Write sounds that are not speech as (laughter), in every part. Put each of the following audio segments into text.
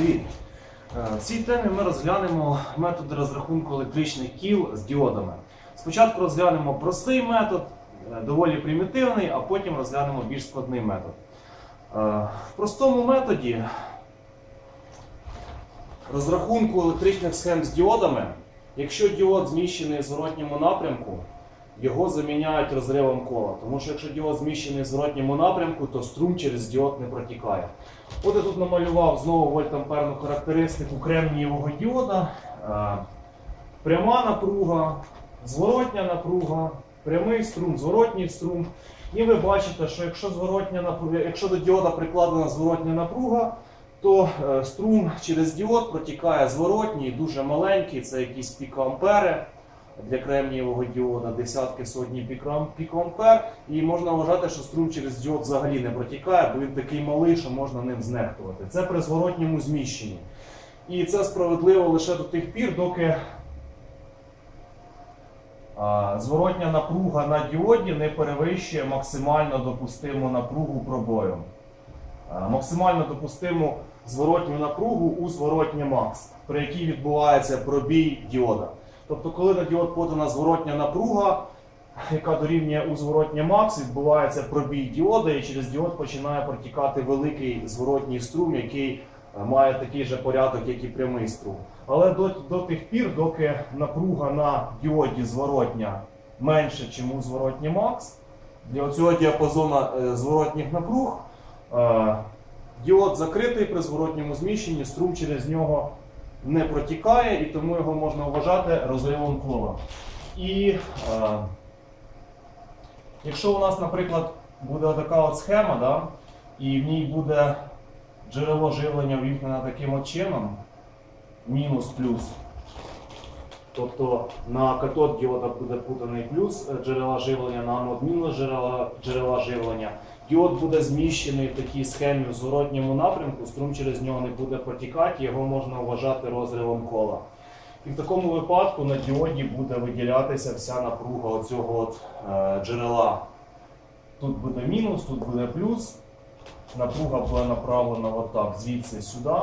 Привіт! Е, В цій темі ми розглянемо методи розрахунку електричних кіл з діодами. Спочатку розглянемо простий метод, е, доволі примітивний, а потім розглянемо більш складний метод. Е, В простому методі розрахунку електричних схем з діодами, якщо діод зміщений в зворотньому напрямку, його заміняють розривом кола. Тому що якщо діод зміщений в зворотньому напрямку, то струм через діод не протікає. От я тут намалював знову вольтамперну характеристику кремнієвого діода. Е, Пряма напруга, зворотня напруга, прямий струм, зворотній струм. І ви бачите, що якщо, зворотня напруга, якщо до діода прикладена зворотня напруга, то е, струм через діод протікає зворотній, дуже маленький, це якісь пікоампери для кремнієвого діода, десятки сотні пікоам- пікоампер. І можна вважати, що струм через діод взагалі не протікає, бо він такий малий, що можна ним знехтувати. Це при зворотньому зміщенні. І це справедливо лише до тих пір, доки зворотня напруга на діоді не перевищує максимально допустиму напругу пробою. Максимально допустиму зворотню напругу у зворотнє макс, при якій відбувається пробій діода. Тобто, коли на діод подана зворотня напруга, яка дорівнює у зворотнє макс, відбувається пробій діода, і через діод починає протікати великий зворотній струм, який е, має такий же порядок, як і прямий струм. Але до, до тих пір, доки напруга на діоді зворотня менше, ніж у зворотній макс, для цього діапазону е, зворотніх напруг е, діод закритий при зворотньому зміщенні, струм через нього не протікає, і тому його можна вважати розривом кола. І е, якщо у нас, наприклад, буде така от схема, да, і в ній буде джерело живлення ввімкнене таким от чином, мінус плюс. Тобто на катод діода буде путаний плюс е, джерела живлення, на анод джерела, джерела живлення. Діод буде зміщений в такій схемі в зворотньому напрямку, струм через нього не буде протікати, його можна вважати розривом кола. І в такому випадку на діоді буде виділятися вся напруга оцього от, е, джерела. Тут буде мінус, тут буде плюс. Напруга буде направлена отак, звідси сюди.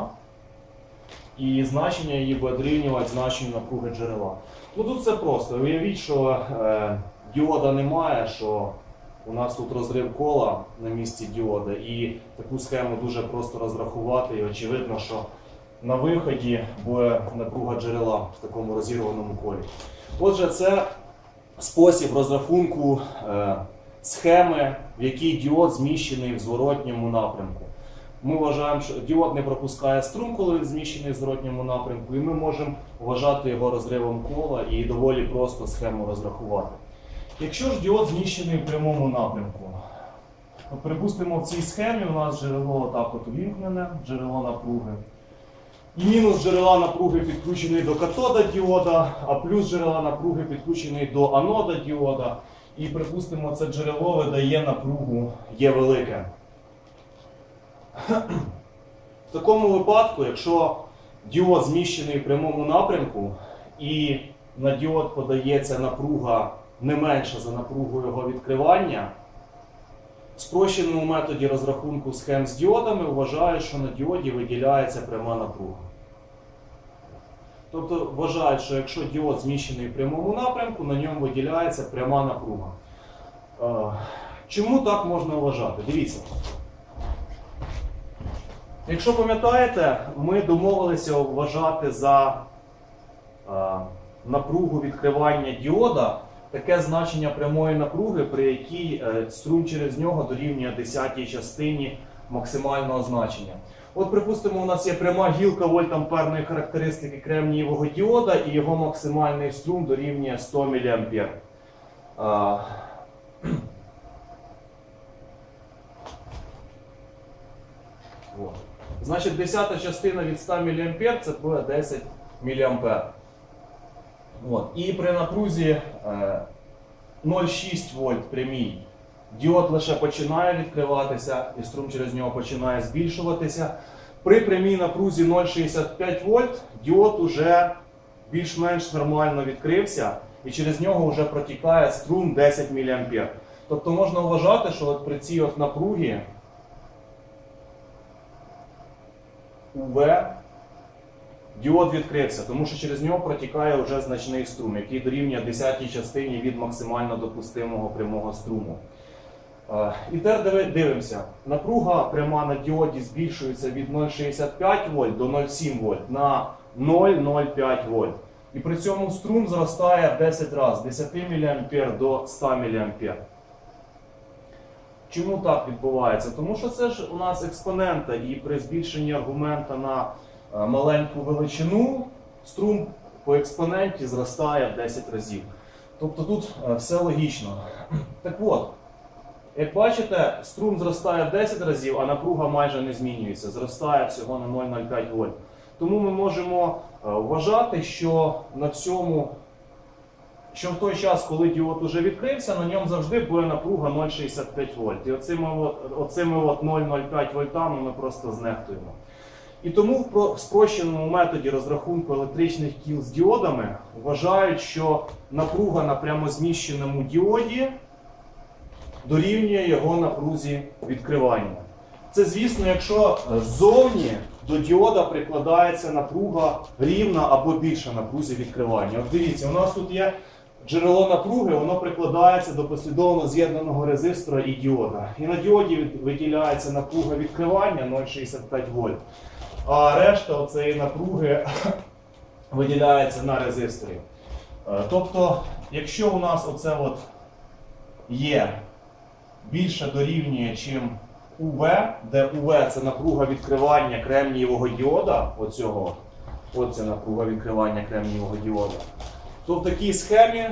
І значення її буде дорівнювати значенню напруги джерела. Ну тут все просто. Уявіть, що е, діода немає, що у нас тут розрив кола на місці діода, і таку схему дуже просто розрахувати. І очевидно, що на виході буде напруга джерела в такому розірваному колі. Отже, це спосіб розрахунку е, схеми, в якій діод зміщений в зворотньому напрямку. Ми вважаємо, що діод не пропускає струм, коли він зміщений в зворотньому напрямку, і ми можемо вважати його розривом кола і доволі просто схему розрахувати. Якщо ж діод зміщений в прямому напрямку, припустимо, в цій схемі у нас джерело отак от увімкнене, джерело напруги. І мінус джерела напруги підключений до катода діода, а плюс джерела напруги підключений до анода діода. І припустимо, це джерело видає напругу є велике. В такому випадку, якщо діод зміщений в прямому напрямку і на діод подається напруга не менша за напругу його відкривання, в спрощеному методі розрахунку схем з діодами вважають, що на діоді виділяється пряма напруга. Тобто вважають, що якщо діод зміщений в прямому напрямку, на ньому виділяється пряма напруга. Е, Чому так можна вважати? Дивіться. Якщо пам'ятаєте, ми домовилися вважати за е, напругу відкривання діода таке значення прямої напруги, при якій е, струм через нього дорівнює 10 частині максимального значення. От, припустимо, у нас є пряма гілка вольтамперної характеристики кремнієвого діода, і його максимальний струм дорівнює 100 мА. Значить, десята частина від 100 мА це буде 10 мА. От. І при напрузі е, 0,6 вольт прямій діод лише починає відкриватися, і струм через нього починає збільшуватися. При прямій напрузі 0,65 вольт діод уже більш-менш нормально відкрився, і через нього вже протікає струм 10 мА. Тобто можна вважати, що от при цій от напругі УВ Діод відкрився, тому що через нього протікає вже значний струм, який дорівнює 10 частині від максимально допустимого прямого струму. Е, І тепер дивимося. Напруга пряма на діоді збільшується від 0,65 вольт до 0,7 вольт на 0,05 вольт. І при цьому струм зростає в 10 разів, з 10 мА до 100 мА. Чому так відбувається? Тому що це ж у нас експонента, і при збільшенні аргумента на е, маленьку величину струм по експоненті зростає в 10 разів. Тобто тут е, все логічно. Так от, як бачите, струм зростає в 10 разів, а напруга майже не змінюється, зростає всього на 0,05 вольт. Тому ми можемо е, вважати, що на цьому, що в той час, коли діод уже відкрився, на ньому завжди буде напруга 0,65 вольт. І оцими, оцими от 0,05 вольтами ми просто знехтуємо. І тому в спрощеному методі розрахунку електричних кіл з діодами вважають, що напруга на прямозміщеному діоді дорівнює його напрузі відкривання. Це, звісно, якщо ззовні до діода прикладається напруга рівна або більша напрузі відкривання. От дивіться, у нас тут є джерело напруги, воно прикладається до послідовно з'єднаного резистора і діода. І на діоді виділяється напруга відкривання 0,65 вольт. А решта оцеї напруги (laughs) виділяється на резисторі. Е, Тобто, якщо у нас оце от є більше дорівнює, чим УВ, де УВ це напруга відкривання кремнієвого діода, оцього, оце напруга відкривання кремнієвого діода, то в такій схемі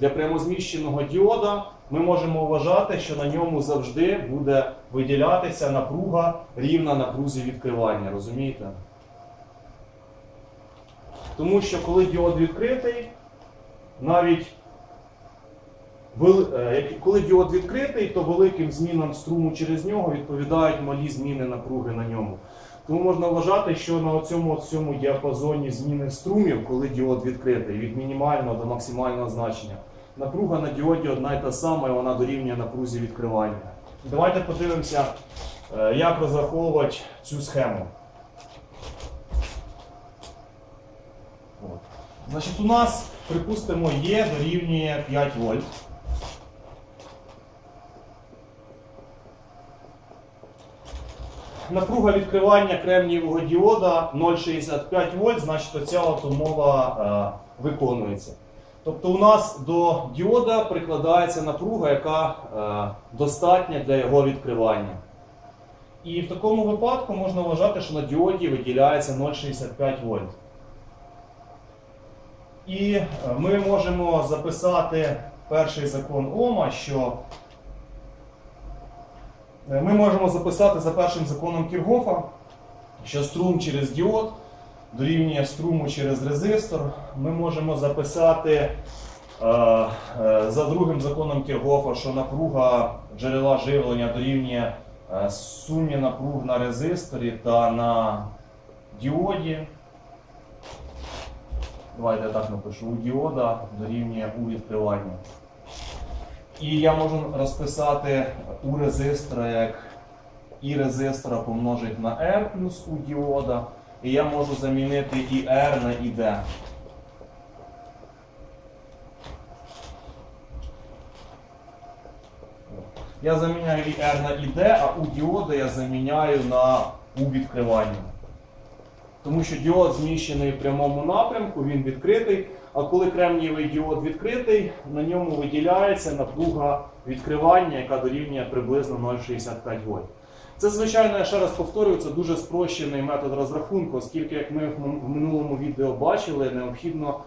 для прямозміщеного діода ми можемо вважати, що на ньому завжди буде виділятися напруга рівна напрузі відкривання. Розумієте? Тому що коли діод відкритий, навіть е, коли діод відкритий, то великим змінам струму через нього відповідають малі зміни напруги на ньому. Тому можна вважати, що на цьому, цьому діапазоні зміни струмів, коли діод відкритий, від мінімального до максимального значення, напруга на діоді одна і та сама, і вона дорівнює напрузі відкривання. Давайте подивимося, е, як розраховувати цю схему. От. Значить, у нас, припустимо, Є дорівнює 5 вольт. Напруга відкривання кремнієвого діода 0,65 вольт, значить оця от умова е, виконується. Тобто у нас до діода прикладається напруга, яка е, достатня для його відкривання. І в такому випадку можна вважати, що на діоді виділяється 0,65 вольт. І е, ми можемо записати перший закон Ома, що ми можемо записати за першим законом Кіргофа, що струм через діод дорівнює струму через резистор. Ми можемо записати е, е, за другим законом Кіргофа, що напруга джерела живлення дорівнює е, сумі напруг на резисторі та на діоді. Давайте я так напишу. У діода дорівнює у відкривання. І я можу розписати у резистора як і резистора помножить на R плюс у діода. І я можу замінити і R на і D. Я заміняю і R на і D, а у діода я заміняю на у відкривання. Тому що діод зміщений в прямому напрямку, він відкритий. А коли кремнієвий діод відкритий, на ньому виділяється напруга відкривання, яка дорівнює приблизно 0,65 вольт. Це, звичайно, я ще раз повторюю, це дуже спрощений метод розрахунку, оскільки, як ми в минулому відео бачили, необхідно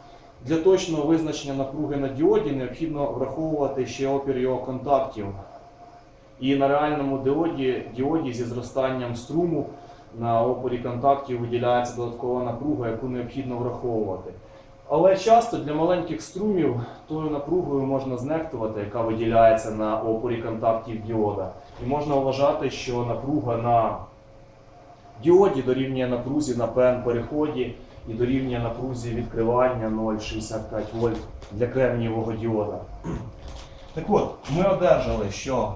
для точного визначення напруги на діоді необхідно враховувати ще опір його контактів. І на реальному діоді, діоді зі зростанням струму на опорі контактів виділяється додаткова напруга, яку необхідно враховувати. Але часто для маленьких струмів тою напругою можна знехтувати, яка виділяється на опорі контактів діода. І можна вважати, що напруга на діоді дорівнює напрузі на ПН переході і дорівнює напрузі відкривання 0,65 вольт для кремнієвого діода. Так от, ми одержали, що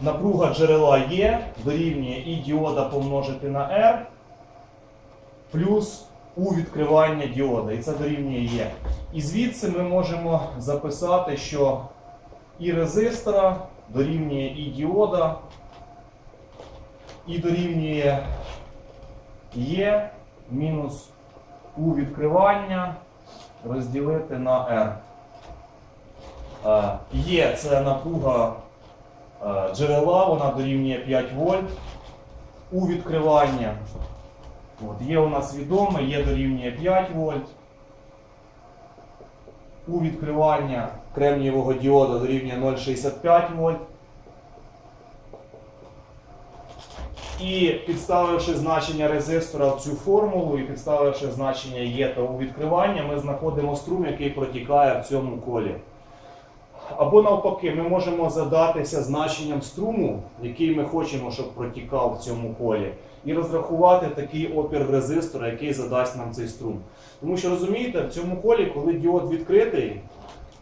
напруга джерела Є дорівнює і діода помножити на R, плюс у відкривання діода, і це дорівнює Є. І звідси ми можемо записати, що і резистора дорівнює і діода, і дорівнює Є мінус у відкривання розділити на R. Е, Є це напруга е, джерела, вона дорівнює 5 вольт. У відкривання от, є у нас відоме, є дорівнює 5 вольт. У відкривання кремнієвого діода дорівнює 0,65 вольт. І підставивши значення резистора в цю формулу і підставивши значення Є та у відкривання, ми знаходимо струм, який протікає в цьому колі. Або навпаки, ми можемо задатися значенням струму, який ми хочемо, щоб протікав в цьому колі, і розрахувати такий опір резистора, який задасть нам цей струм. Тому що розумієте, в цьому колі, коли діод відкритий,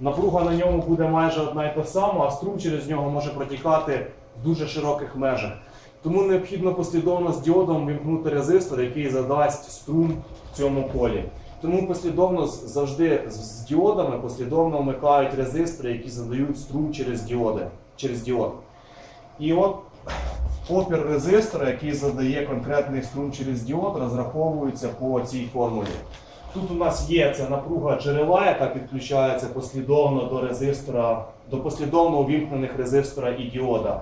напруга на ньому буде майже одна і та сама, а струм через нього може протікати в дуже широких межах. Тому необхідно послідовно з діодом вимкнути резистор, який задасть струм в цьому колі. Тому послідовно завжди з- діодами послідовно вмикають резистори, які задають струм через діоди, через діод. І от опір резистора, який задає конкретний струм через діод, розраховується по цій формулі. Тут у нас є ця напруга джерела, яка підключається послідовно до резистора, до послідовно увімкнених резистора і діода.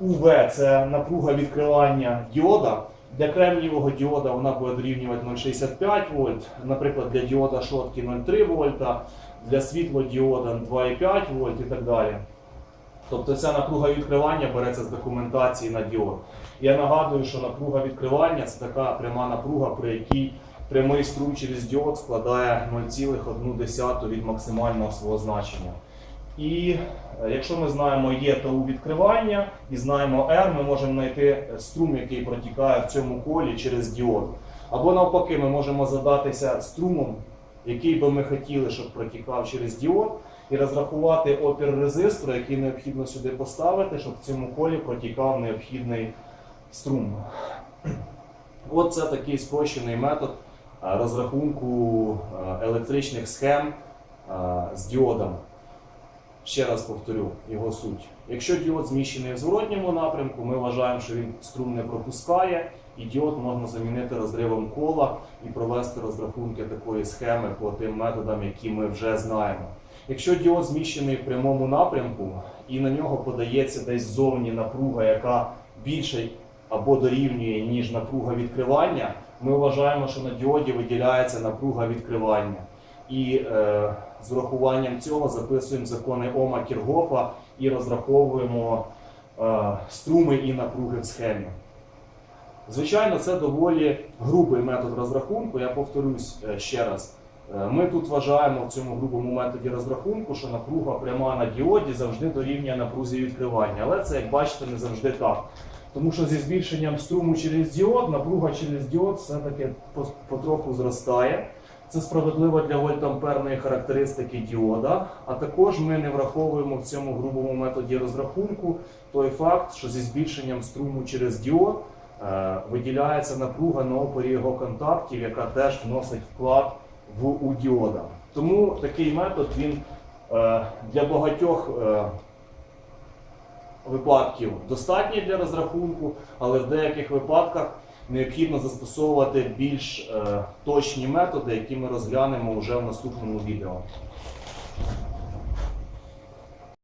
УВ це напруга відкривання діода. Для кремнієвого діода вона буде дорівнювати 0,65 вольт, наприклад, для діода шотки 0,3 вольта, для світлодіода 2,5 вольт і так далі. Тобто ця напруга відкривання береться з документації на діод. Я нагадую, що напруга відкривання це така пряма напруга, при якій прямий струм через діод складає 0,1 від максимального свого значення. І е, якщо ми знаємо Є та у відкривання і знаємо R, ми можемо знайти струм, який протікає в цьому колі через діод. Або навпаки, ми можемо задатися струмом, який би ми хотіли, щоб протікав через діод, і розрахувати опір резистора, який необхідно сюди поставити, щоб в цьому колі протікав необхідний струм. (clears throat) От це такий спрощений метод е, розрахунку е, електричних схем з діодами. Ще раз повторю його суть. Якщо діод зміщений в зворотньому напрямку, ми вважаємо, що він струм не пропускає, і діод можна замінити розривом кола і провести розрахунки такої схеми по тим методам, які ми вже знаємо. Якщо діод зміщений в прямому напрямку і на нього подається десь ззовні напруга, яка більше або дорівнює, ніж напруга відкривання, ми вважаємо, що на діоді виділяється напруга відкривання. І е, з урахуванням цього записуємо закони Ома Кіргофа і розраховуємо е, струми і напруги в схемі. Звичайно, це доволі грубий метод розрахунку. Я повторюсь е, ще раз. Е, Ми тут вважаємо в цьому грубому методі розрахунку, що напруга пряма на діоді завжди дорівнює напрузі відкривання. Але це, як бачите, не завжди так. Тому що зі збільшенням струму через діод, напруга через діод все-таки потроху зростає. Це справедливо для вольтамперної характеристики діода. А також ми не враховуємо в цьому грубому методі розрахунку той факт, що зі збільшенням струму через діод е, виділяється напруга на опорі його контактів, яка теж вносить вклад в у діода. Тому такий метод він е, для багатьох е, випадків достатній для розрахунку, але в деяких випадках необхідно застосовувати більш е, точні методи, які ми розглянемо вже в наступному відео.